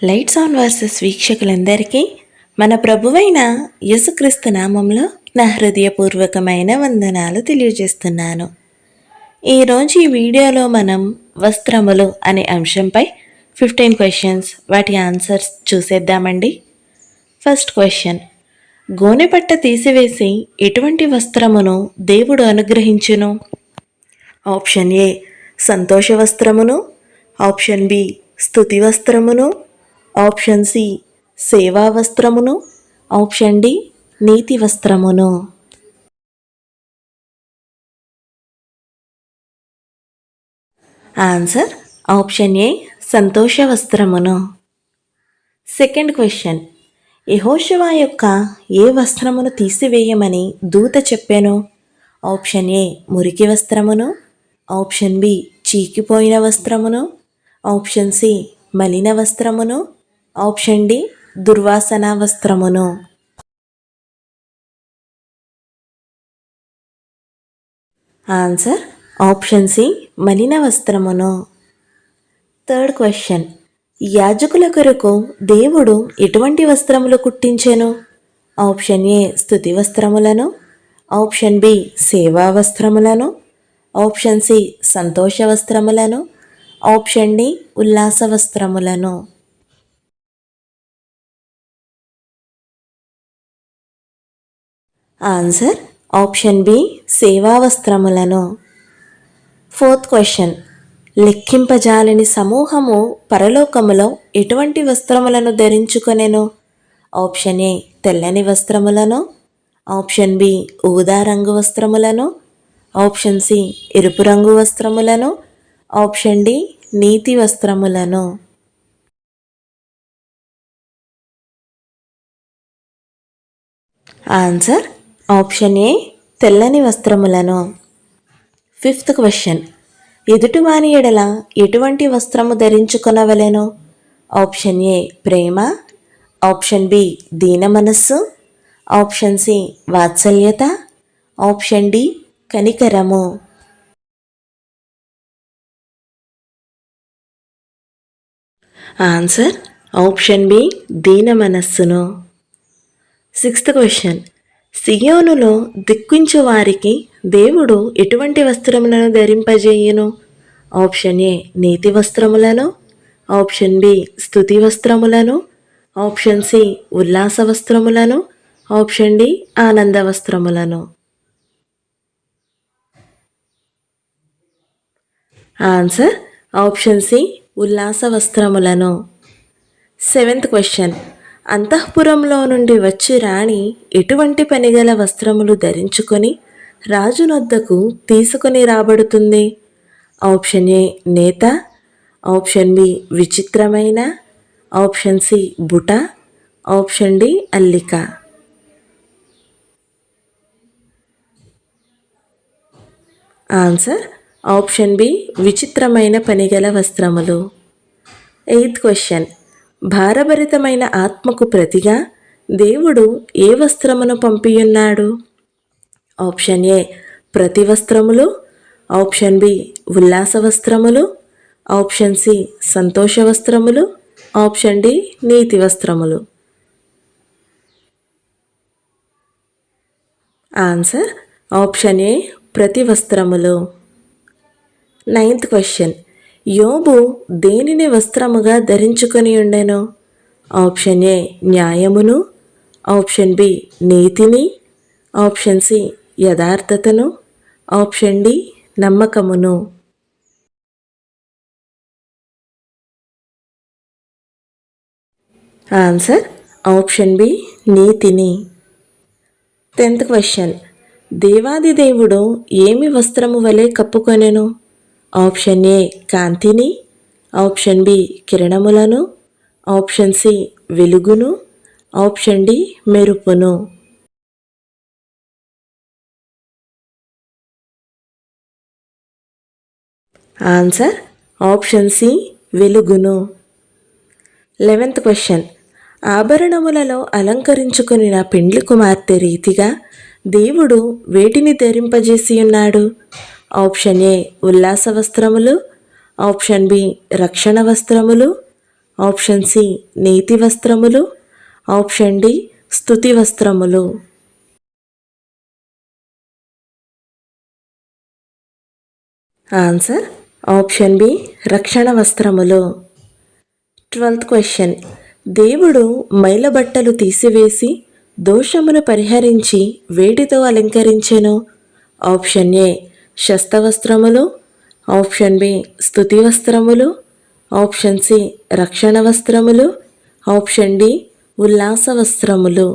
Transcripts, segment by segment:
Lights on versus వీక్షకులందరికీ మన ప్రభువైన యేసుక్రీస్తు నామంలో నా హృదయపూర్వకమైన వందనాలు తెలియజేస్తున్నాను. ఈరోజు ఈ వీడియోలో మనం వస్త్రములు అనే అంశంపై ఫిఫ్టీన్ క్వశ్చన్స్ వాటి ఆన్సర్స్ చూసేద్దామండి. ఫస్ట్ క్వశ్చన్ గోనెపట్ట తీసివేసి ఎటువంటి వస్త్రమును దేవుడు అనుగ్రహించును? ఆప్షన్ ఏ సంతోష వస్త్రమును. ఆప్షన్ బి స్థుతి వస్త్రమును. ఆప్షన్ సి సేవా వస్త్రమును ఆప్షన్ డి నీతి వస్త్రమును. ఆన్సర్ ఆప్షన్ ఏ సంతోష వస్త్రమును. సెకండ్ క్వశ్చన్ యహోశివా యొక్క ఏ వస్త్రమును తీసివేయమని దూత చెప్పాను? ఆప్షన్ ఏ మురికి వస్త్రమును. ఆప్షన్ బి చీకిపోయిన వస్త్రమును. ఆప్షన్ సి మలిన వస్త్రమును. ఆప్షన్ డి దుర్వాసన వస్త్రమును. ఆన్సర్ ఆప్షన్ సి మలిన వస్త్రమును. Third question. యాజకుల కొరకు దేవుడు ఎటువంటి వస్త్రములు కుట్టించెను? ఆప్షన్ ఏ స్థుతి వస్త్రములను. ఆప్షన్ బి సేవా వస్త్రములను. ఆప్షన్ సి సంతోష వస్త్రములను. ఆప్షన్ డి ఉల్లాస వస్త్రములను. ఆన్సర్ ఆప్షన్ బి సేవా వస్త్రములను ఫోర్త్ క్వశ్చన్. లెక్కింపజాలని సమూహము పరలోకములో ఎటువంటి వస్త్రములను ధరించుకొనెను? ఆప్షన్ ఏ తెల్లని వస్త్రములను. ఆప్షన్ బి ఊదా రంగు వస్త్రములను. ఆప్షన్ సి ఎరుపు రంగు వస్త్రములను. ఆప్షన్ డి నీతి వస్త్రములను. ఆన్సర్ ఆప్షన్ ఏ తెల్లని వస్త్రములను. ఫిఫ్త్ క్వశ్చన్ ఎదుటివాని ఎడల ఎటువంటి వస్త్రము ధరించుకొనవలెను? ఆప్షన్ ఏ ప్రేమ. ఆప్షన్ బి దీన మనస్సు. ఆప్షన్ సి వాత్సల్యత. ఆప్షన్ డి కనికరము. ఆన్సర్ ఆప్షన్ బి దీన మనస్సును. సిక్స్త్ క్వశ్చన్ సియోనులో దిక్కించు వారికి దేవుడు ఎటువంటి వస్త్రములను ధరింపజేయును? ఆప్షన్ ఏ నీతి వస్త్రములను. ఆప్షన్ బి స్థుతి వస్త్రములను. ఆప్షన్ సి ఉల్లాస వస్త్రములను. ఆప్షన్ డి ఆనంద వస్త్రములను. ఆన్సర్ ఆప్షన్ సి ఉల్లాస వస్త్రములను. Seventh question. అంతఃపురంలో నుండి వచ్చి రాణి ఎటువంటి పనిగల వస్త్రములు ధరించుకొని రాజునొద్దకు తీసుకొని రాబడుతుంది? ఆప్షన్ ఏ నేత ఆప్షన్ బి విచిత్రమైన ఆప్షన్ సి బుట ఆప్షన్ డి అల్లిక. ఆన్సర్ ఆప్షన్ బి విచిత్రమైన పనిగల వస్త్రములు. Eighth question. భారభరితమైన ఆత్మకు ప్రతిగా దేవుడు ఏ వస్త్రమును పంపియున్నాడు? ఆప్షన్ ఏ ప్రతి వస్త్రములు. ఆప్షన్ బి ఉల్లాస వస్త్రములు. ఆప్షన్ సి సంతోష వస్త్రములు. ఆప్షన్ డి నీతి వస్త్రములు. ఆన్సర్ ఆప్షన్ ఏ ప్రతి వస్త్రములు. Ninth question. యోబు దేనిని వస్త్రముగా ధరించుకొని ఉండెను? ఆప్షన్ ఏ న్యాయమును. ఆప్షన్ బి నీతిని. ఆప్షన్ సి యథార్థతను. ఆప్షన్ డి నమ్మకమును. ఆన్సర్ ఆప్షన్ బి నీతిని. Tenth question. దేవాది దేవుడు ఏమి వస్త్రము వలె కప్పుకొనెను? ఆప్షన్ ఏ కాంతిని ఆప్షన్ బి కిరణములను ఆప్షన్ సి వెలుగును ఆప్షన్ డి మెరుపును. ఆన్సర్ ఆప్షన్ సి వెలుగును. Eleventh question. ఆభరణములలో అలంకరించుకుని నా పెండ్లి కుమార్తె రీతిగా దేవుడు వేటిని ధరింపజేసి ఉన్నాడు ఆప్షన్ ఏ ఉల్లాస వస్త్రములు ఆప్షన్ బి రక్షణ వస్త్రములు ఆప్షన్ సి నీతి వస్త్రములు ఆప్షన్ డి స్థుతి వస్త్రములు. ఆన్సర్ ఆప్షన్ బి రక్షణ వస్త్రములు. Twelfth question. దేవుడు మైలబట్టలు తీసివేసి దోషమును పరిహరించి వేటితో అలంకరించెను? ఆప్షన్ ఏ శస్తవస్త్రములు ఆప్షన్ బి స్థుతి వస్త్రములు ఆప్షన్ సి రక్షణ వస్త్రములు ఆప్షన్ డి ఉల్లాస వస్త్రములు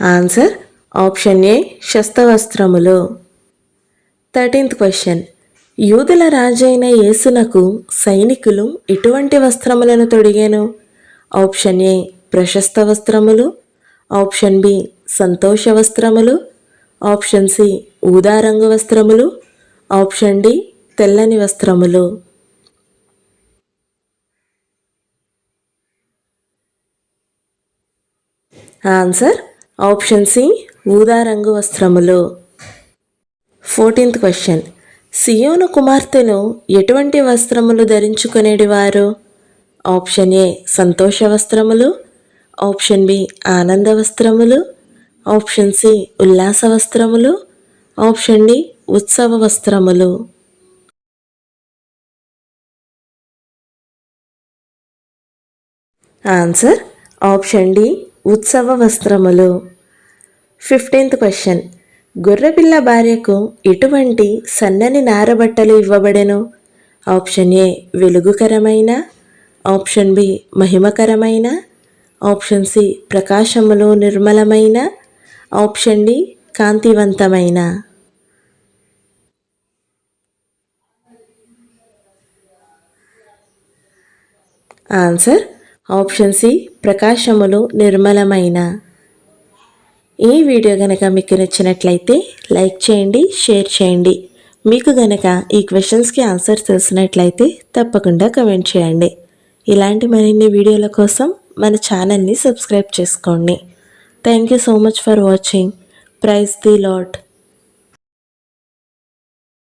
ఆన్సర్ ఆప్షన్ ఏ శస్తవస్త్రములు థర్టీన్త్ క్వశ్చన్. యూదుల రాజైన యేసునకు సైనికులు ఎటువంటి వస్త్రములను తొడిగాను? ఆప్షన్ ఏ ప్రశస్త వస్త్రములు ఆప్షన్ బి సంతోష వస్త్రములు ఆప్షన్ సి ఊదా రంగు వస్త్రములు ఆప్షన్ డి తెల్లని వస్త్రములు. ఆన్సర్ ఆప్షన్ సి ఊదా రంగు వస్త్రములు. Fourteenth question. సియోను కుమార్తెను ఎటువంటి వస్త్రములు ధరించుకునేటివారు ఆప్షన్ ఏ సంతోష వస్త్రములు ఆప్షన్ బి ఆనంద వస్త్రములు ఆప్షన్ సి ఉల్లాస వస్త్రములు ఆప్షన్ డి ఉత్సవ వస్త్రములు. ఆన్సర్ ఆప్షన్ డి ఉత్సవ వస్త్రములు. Fifteenth question. గొర్రెపిల్ల భార్యకు ఎటువంటి సన్నని నారబట్టలు ఇవ్వబడెను? ఆప్షన్ ఏ వెలుగుకరమైన ఆప్షన్ బి మహిమకరమైన ఆప్షన్ సి ప్రకాశములో నిర్మలమైన ఆప్షన్ డి కాంతివంతమైన. ఆన్సర్ ఆప్షన్ సి ప్రకాశములు నిర్మలమైన. ఈ వీడియో గనక మీకు నచ్చినట్లయితే లైక్ చేయండి షేర్ చేయండి. మీకు గనక ఈ క్వశ్చన్స్కి ఆన్సర్ తెలిసినట్లయితే తప్పకుండా కమెంట్ చేయండి. ఇలాంటి మరిన్ని వీడియోల కోసం మన ఛానల్ని సబ్స్క్రైబ్ చేసుకోండి. Thank you so much for watching praise the Lord